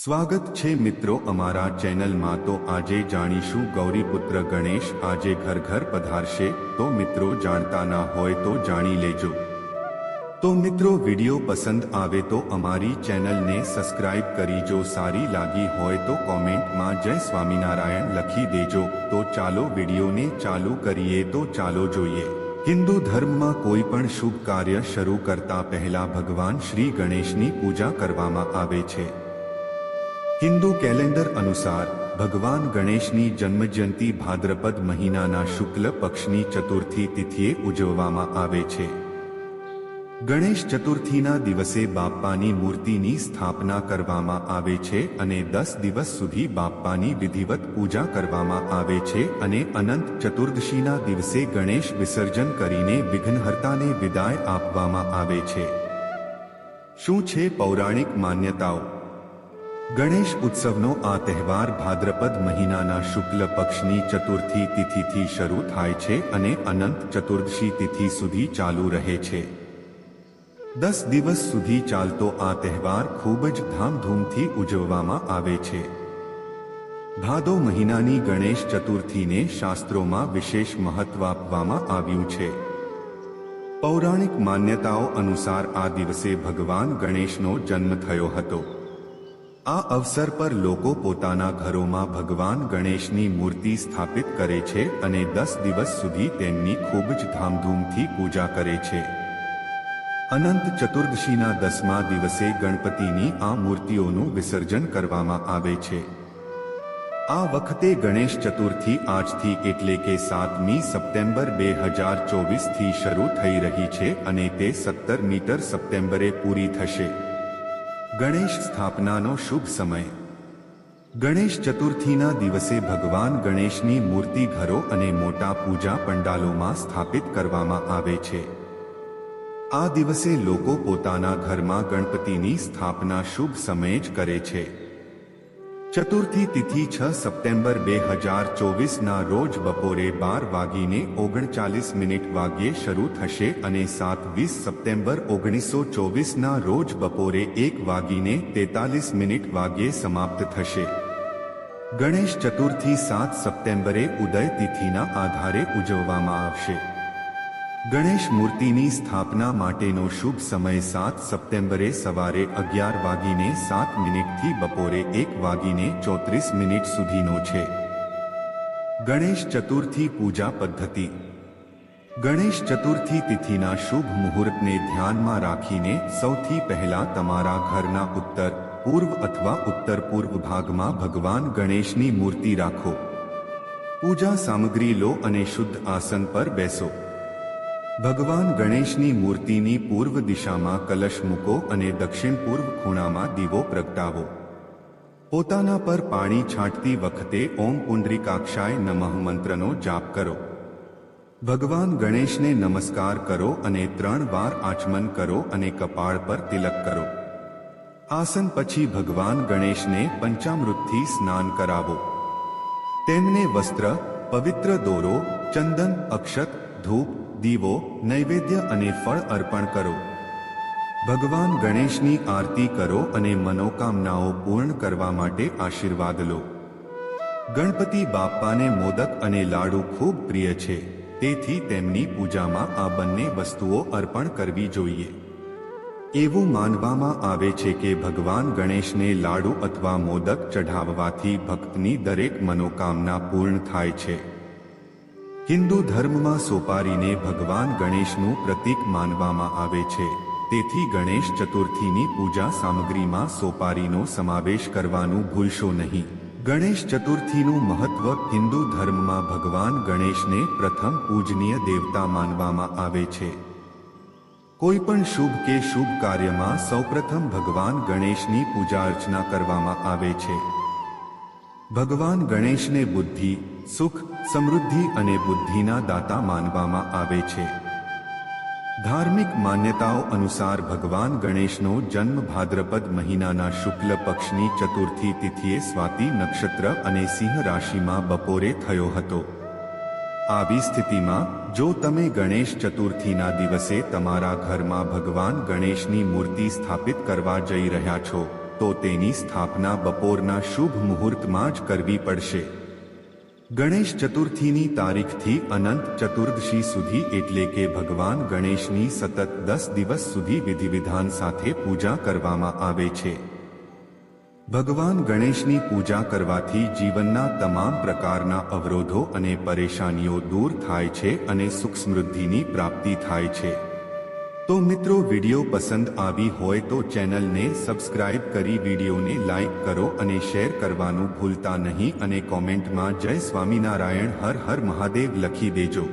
સ્વાગત છે મિત્રો અમારા ચેનલમાં. તો આજે જાણીશું ગૌરીપુત્ર ગણેશ આજે ઘર ઘર પધારશે. તો મિત્રો જાણતા ના હોય તો જાણી લેજો. તો મિત્રો વીડિયો પસંદ આવે તો અમારી ચેનલને સબસ્ક્રાઇબ કરી જો સારી લાગી હોય તો કોમેન્ટમાં જય સ્વામિનારાયણ લખી દેજો. તો ચાલો વિડિયોને ચાલુ કરીએ તો ચાલો જોઈએ. હિન્દુ ધર્મમાં કોઈ પણ શુભ કાર્ય શરૂ કરતા પહેલા ભગવાન શ્રી ગણેશની પૂજા કરવામાં આવે છે. હિન્દુ કેલેન્ડર અનુસાર ભગવાન ગણેશની જન્મજયંતિ ભાદ્રપદ મહિનાના શુક્લ પક્ષની ચતુર્થી તિથિએ ઉજવવામાં આવે છે. ગણેશ ચતુર્થીના દિવસે બાપ્પાની મૂર્તિની સ્થાપના કરવામાં આવે છે અને દસ દિવસ સુધી બાપ્પાની વિધિવત પૂજા કરવામાં આવે છે અને અનંત ચતુર્દશીના દિવસે ગણેશ વિસર્જન કરીને વિઘ્નહર્તાને વિદાય આપવામાં આવે છે. શું છે પૌરાણિક માન્યતાઓ? ગણેશ ઉત્સવનો આ તહેવાર ભાદ્રપદ મહિનાના શુક્લ પક્ષની ચતુર્થી તિથિથી શરૂ થાય છે અને અનંત ચતુર્દશી તિથિ સુધી ચાલુ રહે છે. દસ દિવસ સુધી ચાલતો આ તહેવાર ખૂબ જ ધામધૂમથી ઉજવવામાં આવે છે. ભાદો મહિનાની ગણેશ ચતુર્થીને શાસ્ત્રોમાં વિશેષ મહત્વ આપવામાં આવ્યું છે. પૌરાણિક માન્યતાઓ અનુસાર આ દિવસે ભગવાન ગણેશનો જન્મ થયો હતો. આ અવસર પર લોકો પોતાના ઘરોમાં ભગવાન ગણેશની મૂર્તિ સ્થાપિત કરે છે અને દસ દિવસ સુધી તેમની ખૂબ જ ધામધૂમથી પૂજા કરે છે. અનંત ચતુર્દશીના દસમા દિવસે ગણપતિની આ મૂર્તિઓનું વિસર્જન કરવામાં આવે છે. આ વખતે ગણેશ ચતુર્થી આજથી એટલે કે સાતમી સપ્ટેમ્બર બે હજાર ચોવીસથી શરૂ થઈ રહી છે અને તે સત્તર મીટર સપ્ટેમ્બરે પૂરી થશે. ગણેશ સ્થાપનાનો શુભ સમય. ગણેશ ચતુર્થીના દિવસે ભગવાન ગણેશની મૂર્તિ ઘરો અને મોટા પૂજા પંડાલોમાં સ્થાપિત કરવામાં આવે છે. આ દિવસે લોકો પોતાના ઘરમાં ગણપતિની સ્થાપના શુભ સમયે જ કરે છે. ચતુર્થી તિથિ છ સપ્ટેમ્બર બે હજાર ચોવીસના રોજ બપોરે બાર વાગીને ઓગણચાલીસ મિનિટ વાગ્યે શરૂ થશે અને સાત વીસ સપ્ટેમ્બર ઓગણીસો ચોવીસના રોજ બપોરે એક વાગીને તેતાલીસ મિનિટ વાગ્યે સમાપ્ત થશે. ગણેશ ચતુર્થી સાત સપ્ટેમ્બરે ઉદય તિથિના આધારે ઉજવવામાં આવશે. ગણેશ મૂર્તિની સ્થાપના માટેનો શુભ સમય સાત સપ્ટેમ્બરે સવારે અગિયાર વાગીને સાત મિનિટથી બપોરે એક વાગીને ચોત્રીસ મિનિટ સુધીનો છે. ગણેશ ચતુર્થી પૂજા પદ્ધતિ. ગણેશ ચતુર્થી તિથિના શુભ મુહૂર્તને ધ્યાનમાં રાખીને સૌથી પહેલા તમારા ઘરના ઉત્તર, પૂર્વ અથવા ઉત્તર પૂર્વ ભાગમાં ભગવાન ગણેશની મૂર્તિ રાખો. પૂજા સામગ્રી લો અને શુદ્ધ આસન પર બેસો. ભગવાન ગણેશની મૂર્તિની પૂર્વ દિશામાં કલશ મૂકો અને દક્ષિણ પૂર્વ ખૂણામાં દીવો પ્રગટાવો. પોતાના પર પાણી છાંટતી વખતે ઓમ પુંડરીકાક્ષાય નમઃ મંત્રનો જાપ કરો. ભગવાન ગણેશને નમસ્કાર કરો અને ત્રણ વાર આચમન કરો અને કપાળ પર તિલક કરો. આસન પછી ભગવાન ગણેશને પંચામૃતથી સ્નાન કરાવો. તેમને વસ્ત્ર, પવિત્ર દોરો, ચંદન, અક્ષત, ધૂપ દીવો, નૈવેદ્ય અને ફળ અર્પણ કરો. ભગવાન ગણેશની આરતી કરો અને મનોકામનાઓ પૂર્ણ કરવા માટે આશીર્વાદ લો. ગણપતિ બાપ્પાને મોદક અને લાડુ ખૂબ પ્રિય છે, તેથી તેમની પૂજામાં આ બંને વસ્તુઓ અર્પણ કરવી જોઈએ. એવું માનવામાં આવે છે કે ભગવાન ગણેશને લાડુ અથવા મોદક ચઢાવવાથી ભક્તની દરેક મનોકામના પૂર્ણ થાય છે. હિન્દુ ધર્મમાં સોપારીને ભગવાન ગણેશનું પ્રતીક માનવામાં આવે છે. તેથી ગણેશ ચતુર્થીની પૂજા સામગ્રીમાં સોપારીનો સમાવેશ કરવાનું ભૂલશો નહીં. ગણેશ ચતુર્થીનું મહત્વ હિન્દુ ધર્મમાં ભગવાન ગણેશને પ્રથમ પૂજનીય દેવતા માનવામાં આવે છે. કોઈ પણ શુભ કે શુભ કાર્યમાં સૌપ્રથમ ભગવાન ગણેશની પૂજા અર્ચના કરવામાં આવે છે. ભગવાન ગણેશને બુદ્ધિ, સુખ સમૃદ્ધિ અને બુદ્ધિના દાતા માનવામાં આવે છે. ધાર્મિક માન્યતાઓ અનુસાર ભગવાન ગણેશનો જન્મ ભાદ્રપદ મહિનાના શુક્લ પક્ષની ચતુર્થી તિથિએ સ્વાતિ નક્ષત્ર અને સિંહ રાશિમાં બપોરે થયો હતો. આવી સ્થિતિમાં, જો તમે ગણેશ ચતુર્થીના દિવસે તમારા ઘરમાં ભગવાન ગણેશની મૂર્તિ સ્થાપિત કરવા જઈ રહ્યા છો, તો તેની સ્થાપના બપોરના શુભ મુહૂર્તમાં જ કરવી પડશે. ગણેશ ચતુર્થીની તારીખથી અનંત ચતુર્દશી સુધી એટલે કે ભગવાન ગણેશની સતત દસ દિવસ સુધી વિધિવિધાન સાથે પૂજા કરવામાં આવે છે. ભગવાન ગણેશની પૂજા કરવાથી જીવનના તમામ પ્રકારના અવરોધો અને પરેશાનીઓ દૂર થાય છે અને સુખ સમૃદ્ધિની પ્રાપ્તિ થાય છે. તો મિત્રો વીડિયો પસંદ આવી હોય તો ચેનલને સબસ્ક્રાઇબ કરી વિડીયોને લાઈક કરો અને શેર કરવાનું ભૂલતા નહીં અને કોમેન્ટમાં જય સ્વામિનારાયણ હર હર મહાદેવ લખી દેજો.